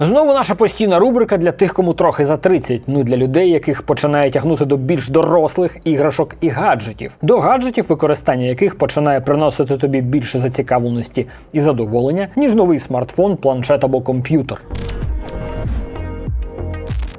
Знову наша постійна рубрика для тих, кому трохи за 30, ну для людей, яких починає тягнути до більш дорослих іграшок і гаджетів, до гаджетів, використання яких починає приносити тобі більше зацікавленості і задоволення, ніж новий смартфон, планшет або комп'ютер.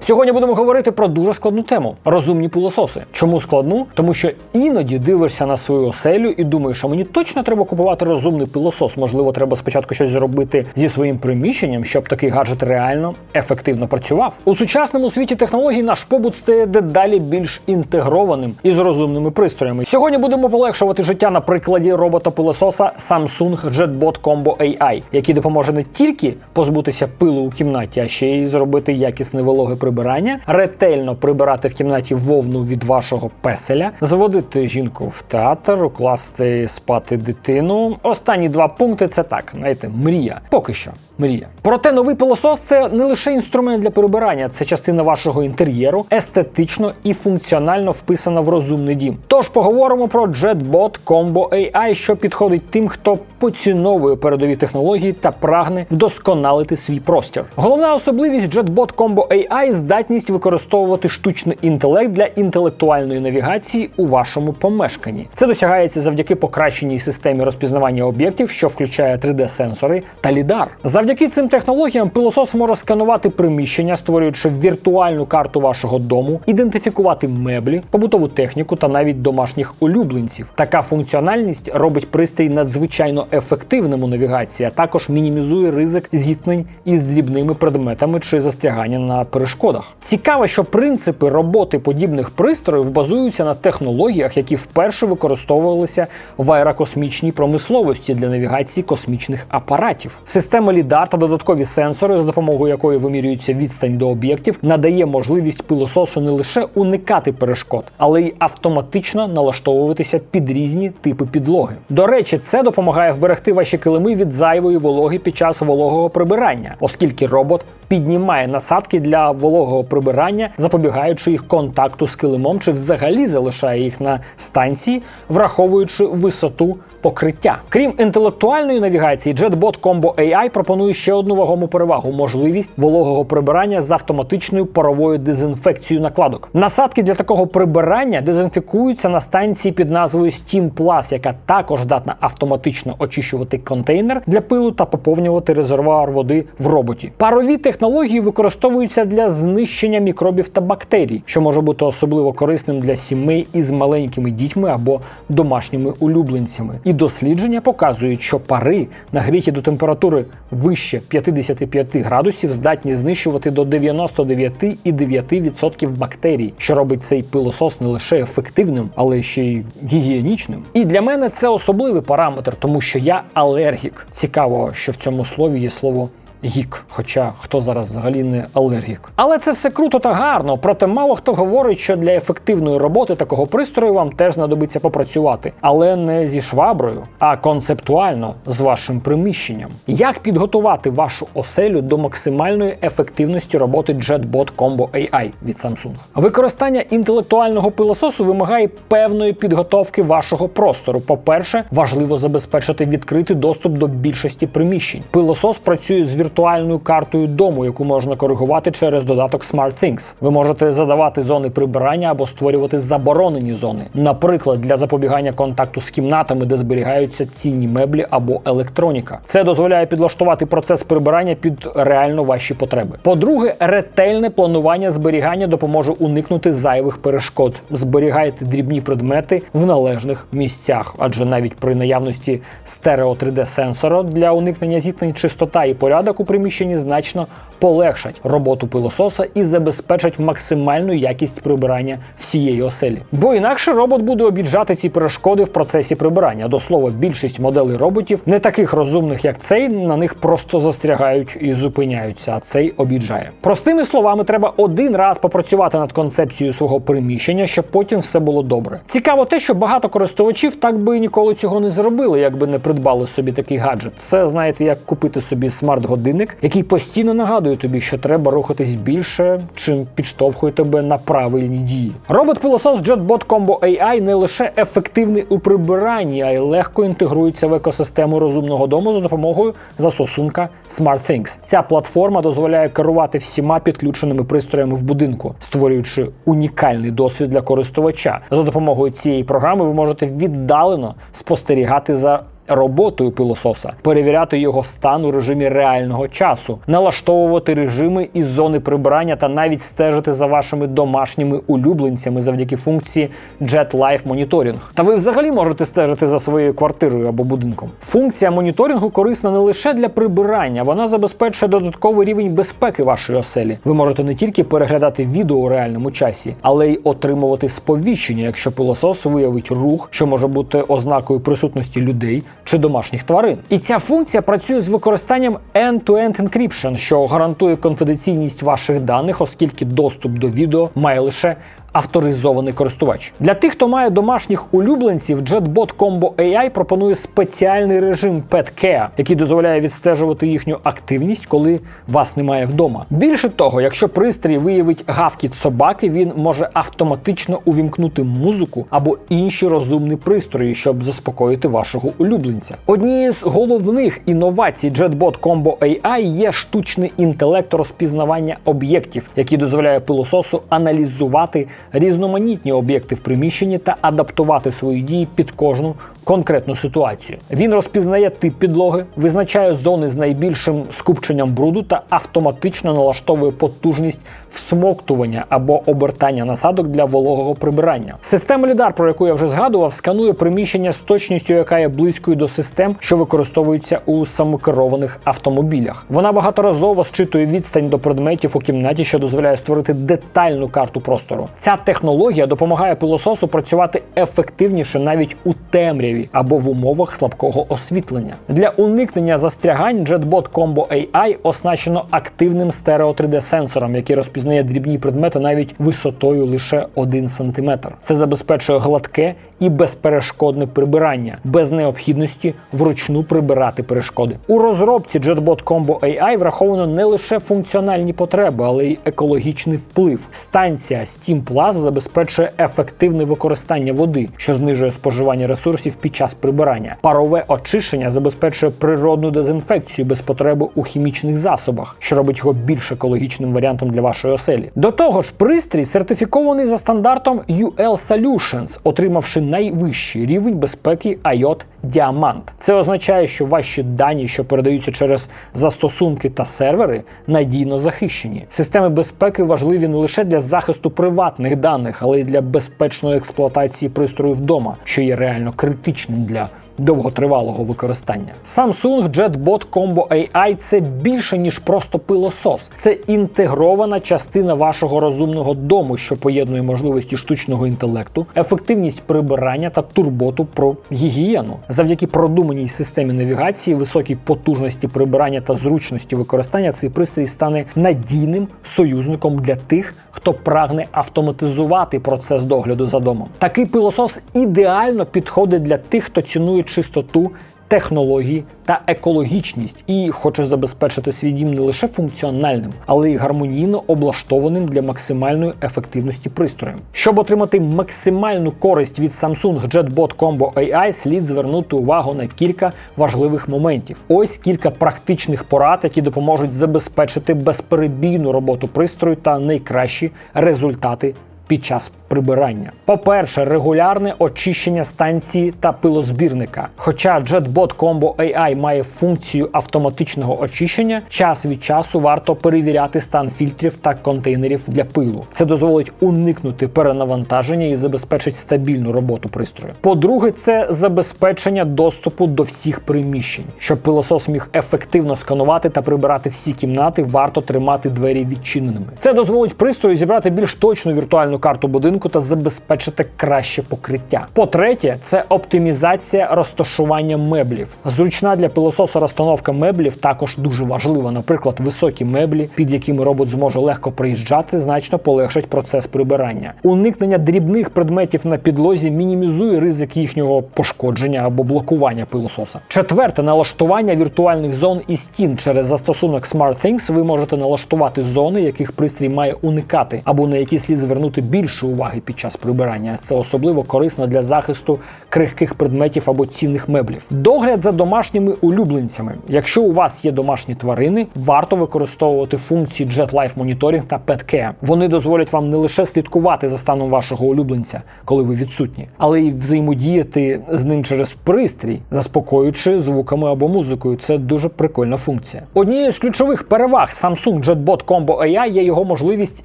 Сьогодні будемо говорити про дуже складну тему розумні пилососи. Чому складну? Тому що іноді дивишся на свою оселю і думаєш, а мені точно треба купувати розумний пилосос. Можливо, треба спочатку щось зробити зі своїм приміщенням, щоб такий гаджет реально ефективно працював. У сучасному світі технологій наш побут стає дедалі більш інтегрованим із розумними пристроями. Сьогодні будемо полегшувати життя на прикладі робота-пилососа Samsung JetBot Combo AI, який допоможе не тільки позбутися пилу у кімнаті, а ще й зробити якісне вологе прибирання, ретельно прибирати в кімнаті вовну від вашого песеля, зводити жінку в театр, укласти спати дитину. Останні два пункти це так, знаєте, мрія. Поки що мрія. Проте новий пилосос це не лише інструмент для прибирання, це частина вашого інтер'єру, естетично і функціонально вписана в розумний дім. Тож поговоримо про JetBot Combo AI, що підходить тим, хто поціновує передові технології та прагне вдосконалити свій простір. Головна особливість JetBot Combo AI – здатність використовувати штучний інтелект для інтелектуальної навігації у вашому помешканні. Це досягається завдяки покращеній системі розпізнавання об'єктів, що включає 3D-сенсори та лідар. Завдяки цим технологіям пилосос може сканувати приміщення, створюючи віртуальну карту вашого дому, ідентифікувати меблі, побутову техніку та навіть домашніх улюбленців. Така функціональність робить пристрій надзвичайно ефективним у навігації, а також мінімізує ризик зіткнень із дрібними предметами чи застрягання на перешкодах. Цікаво, що принципи роботи подібних пристроїв базуються на технологіях, які вперше використовувалися в аерокосмічній промисловості для навігації космічних апаратів. Система лідар та додаткові сенсори, за допомогою якої вимірюється відстань до об'єктів, надає можливість пилососу не лише уникати перешкод, але й автоматично налаштовуватися під різні типи підлоги. До речі, це допомагає вберегти ваші килими від зайвої вологи під час вологого прибирання, оскільки робот піднімає насадки для вологого прибирання, запобігаючи їх контакту з килимом, чи взагалі залишає їх на станції, враховуючи висоту покриття. Крім інтелектуальної навігації, JetBot Combo AI пропонує ще одну вагому перевагу можливість вологого прибирання з автоматичною паровою дезінфекцією накладок. Насадки для такого прибирання дезінфікуються на станції під назвою Steam Plus, яка також здатна автоматично очищувати контейнер для пилу та поповнювати резервуар води в роботі. Парові технології використовуються для знищення мікробів та бактерій, що може бути особливо корисним для сімей із маленькими дітьми або домашніми улюбленцями. І дослідження показують, що пари, нагріті до температури вище 55 градусів, здатні знищувати до 99,9% бактерій, що робить цей пилосос не лише ефективним, але ще й гігієнічним. І для мене це особливий параметр, тому що я алергік. Цікаво, що в цьому слові є слово гік. Хоча хто зараз взагалі не алергік. Але це все круто та гарно. Проте мало хто говорить, що для ефективної роботи такого пристрою вам теж знадобиться попрацювати, але не зі шваброю, а концептуально з вашим приміщенням. Як підготувати вашу оселю до максимальної ефективності роботи JetBot Combo AI від Samsung? Використання інтелектуального пилососу вимагає певної підготовки вашого простору. По-перше, важливо забезпечити відкритий доступ до більшості приміщень. Пилосос працює з віртуальною картою дому, яку можна коригувати через додаток SmartThings. Ви можете задавати зони прибирання або створювати заборонені зони, наприклад, для запобігання контакту з кімнатами, де зберігаються цінні меблі або електроніка. Це дозволяє підлаштувати процес прибирання під реально ваші потреби. По-друге, ретельне планування зберігання допоможе уникнути зайвих перешкод. Зберігайте дрібні предмети в належних місцях, адже навіть при наявності стерео 3D сенсора для уникнення зіткнень чистота і порядок у приміщенні значно полегшать роботу пилососа і забезпечать максимальну якість прибирання всієї оселі. Бо інакше робот буде обіджати ці перешкоди в процесі прибирання. До слова, більшість моделей роботів не таких розумних, як цей, на них просто застрягають і зупиняються, а цей обіджає. Простими словами, треба один раз попрацювати над концепцією свого приміщення, щоб потім все було добре. Цікаво те, що багато користувачів так би ніколи цього не зробили, якби не придбали собі такий гаджет. Це знаєте, як купити собі смарт-годинник, який постійно нагадує нагадує тобі, що треба рухатись більше, чим підштовхує тебе на правильні дії. Робот-пилосос JetBot Combo AI не лише ефективний у прибиранні, а й легко інтегрується в екосистему розумного дому за допомогою застосунка SmartThings. Ця платформа дозволяє керувати всіма підключеними пристроями в будинку, створюючи унікальний досвід для користувача. За допомогою цієї програми ви можете віддалено спостерігати за роботою пилососа, перевіряти його стан у режимі реального часу, налаштовувати режими із зони прибирання та навіть стежити за вашими домашніми улюбленцями завдяки функції Jet Life Monitoring. Та ви взагалі можете стежити за своєю квартирою або будинком. Функція моніторингу корисна не лише для прибирання, вона забезпечує додатковий рівень безпеки вашої оселі. Ви можете не тільки переглядати відео у реальному часі, але й отримувати сповіщення, якщо пилосос виявить рух, що може бути ознакою присутності людей чи домашніх тварин. І ця функція працює з використанням end-to-end encryption, що гарантує конфіденційність ваших даних, оскільки доступ до відео має лише авторизований користувач. Для тих, хто має домашніх улюбленців, JetBot Combo AI пропонує спеціальний режим Pet Care, який дозволяє відстежувати їхню активність, коли вас немає вдома. Більше того, якщо пристрій виявить гавкіт собаки, він може автоматично увімкнути музику або інші розумні пристрої, щоб заспокоїти вашого улюбленця. Однією з головних інновацій JetBot Combo AI є штучний інтелект розпізнавання об'єктів, який дозволяє пилососу аналізувати різноманітні об'єкти в приміщенні та адаптувати свої дії під кожну конкретну ситуацію. Він розпізнає тип підлоги, визначає зони з найбільшим скупченням бруду та автоматично налаштовує потужність всмоктування або обертання насадок для вологого прибирання. Система лідар, про яку я вже згадував, сканує приміщення з точністю, яка є близькою до систем, що використовуються у самокерованих автомобілях. Вона багаторазово зчитує відстань до предметів у кімнаті, що дозволяє створити детальну карту простору. Ця технологія допомагає пилососу працювати ефективніше навіть у темряві або в умовах слабкого освітлення. Для уникнення застрягань JetBot Combo AI оснащено активним стерео 3D сенсором, який розпізнає дрібні предмети навіть висотою лише 1 см. Це забезпечує гладке і безперешкодне прибирання, без необхідності вручну прибирати перешкоди. У розробці JetBot Combo AI враховано не лише функціональні потреби, але й екологічний вплив. Станція Steam Plus забезпечує ефективне використання води, що знижує споживання ресурсів під час прибирання. Парове очищення забезпечує природну дезінфекцію без потреби у хімічних засобах, що робить його більш екологічним варіантом для вашої оселі. До того ж, пристрій сертифікований за стандартом UL Solutions, отримавши найвищий рівень безпеки IOT Діамант. Це означає, що ваші дані, що передаються через застосунки та сервери, надійно захищені. Системи безпеки важливі не лише для захисту приватних даних, але й для безпечної експлуатації пристрою вдома, що є реально критичним для довготривалого використання. Samsung JetBot Combo AI це більше ніж просто пилосос. Це інтегрована частина вашого розумного дому, що поєднує можливості штучного інтелекту, ефективність прибирання та турботу про гігієну. Завдяки продуманій системі навігації, високій потужності прибирання та зручності використання цей пристрій стане надійним союзником для тих, хто прагне автоматизувати процес догляду за домом. Такий пилосос ідеально підходить для тих, хто цінує чистоту. Технології та екологічність і хоче забезпечити свій дім не лише функціональним, але й гармонійно облаштованим для максимальної ефективності пристроєм. Щоб отримати максимальну користь від Samsung JetBot Combo AI, слід звернути увагу на кілька важливих моментів. Ось кілька практичних порад, які допоможуть забезпечити безперебійну роботу пристрою та найкращі результати під час прибирання. По-перше, регулярне очищення станції та пилозбірника. Хоча JetBot Combo AI має функцію автоматичного очищення, час від часу варто перевіряти стан фільтрів та контейнерів для пилу. Це дозволить уникнути перенавантаження і забезпечить стабільну роботу пристрою. По-друге, це забезпечення доступу до всіх приміщень. Щоб пилосос міг ефективно сканувати та прибирати всі кімнати, варто тримати двері відчиненими. Це дозволить пристрою зібрати більш точну віртуальну карту будинку та забезпечити краще покриття. По-третє, це оптимізація розташування меблів. Зручна для пилососа розстановка меблів також дуже важлива. Наприклад, високі меблі, під якими робот зможе легко приїжджати, значно полегшить процес прибирання. Уникнення дрібних предметів на підлозі мінімізує ризик їхнього пошкодження або блокування пилососа. Четверте, налаштування віртуальних зон і стін через застосунок SmartThings ви можете налаштувати зони, яких пристрій має уникати, або на які слід звернути більше уваги під час прибирання. Це особливо корисно для захисту крихких предметів або цінних меблів. Догляд за домашніми улюбленцями. Якщо у вас є домашні тварини, варто використовувати функції Jet Life Monitoring та Pet Care. Вони дозволять вам не лише слідкувати за станом вашого улюбленця, коли ви відсутні, але й взаємодіяти з ним через пристрій, заспокоюючи звуками або музикою. Це дуже прикольна функція. Однією з ключових переваг Samsung JetBot Combo AI є його можливість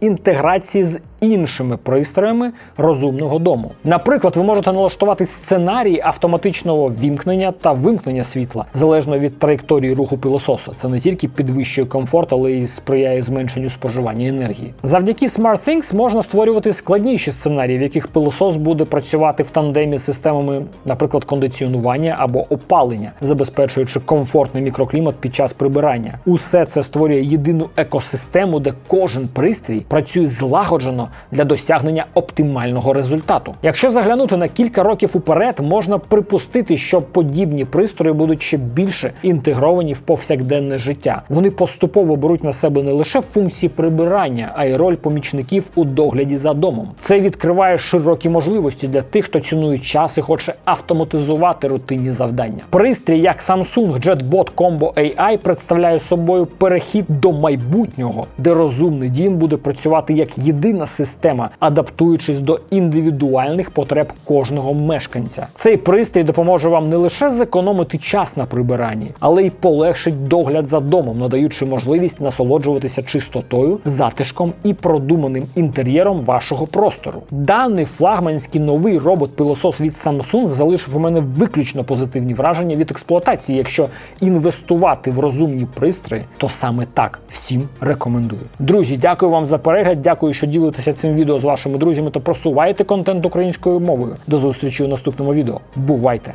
інтеграції з іншими пристроями розумного дому. Наприклад, ви можете налаштувати сценарії автоматичного вімкнення та вимкнення світла залежно від траєкторії руху пилососа. Це не тільки підвищує комфорт, але й сприяє зменшенню споживання енергії. Завдяки SmartThings можна створювати складніші сценарії, в яких пилосос буде працювати в тандемі з системами, наприклад, кондиціонування або опалення, забезпечуючи комфортний мікроклімат під час прибирання. Усе це створює єдину екосистему, де кожен пристрій працює злагоджено для досягнення оптимального результату. Якщо заглянути на кілька років уперед, можна припустити, що подібні пристрої будуть ще більше інтегровані в повсякденне життя. Вони поступово беруть на себе не лише функції прибирання, а й роль помічників у догляді за домом. Це відкриває широкі можливості для тих, хто цінує час і хоче автоматизувати рутинні завдання. Пристрій, як Samsung JetBot Combo AI, представляє собою перехід до майбутнього, де розумний дім буде працювати як єдина система, адаптуючись до індивідуальних потреб кожного мешканця. Цей пристрій допоможе вам не лише зекономити час на прибиранні, але й полегшить догляд за домом, надаючи можливість насолоджуватися чистотою, затишком і продуманим інтер'єром вашого простору. Даний флагманський новий робот-пилосос від Samsung залишив у мене виключно позитивні враження від експлуатації. Якщо інвестувати в розумні пристрої, то саме так всім рекомендую. Друзі, дякую вам за перегляд. Дякую, що ділитеся цим відео з вашими друзями та просувайте контент українською мовою. До зустрічі у наступному відео. Бувайте!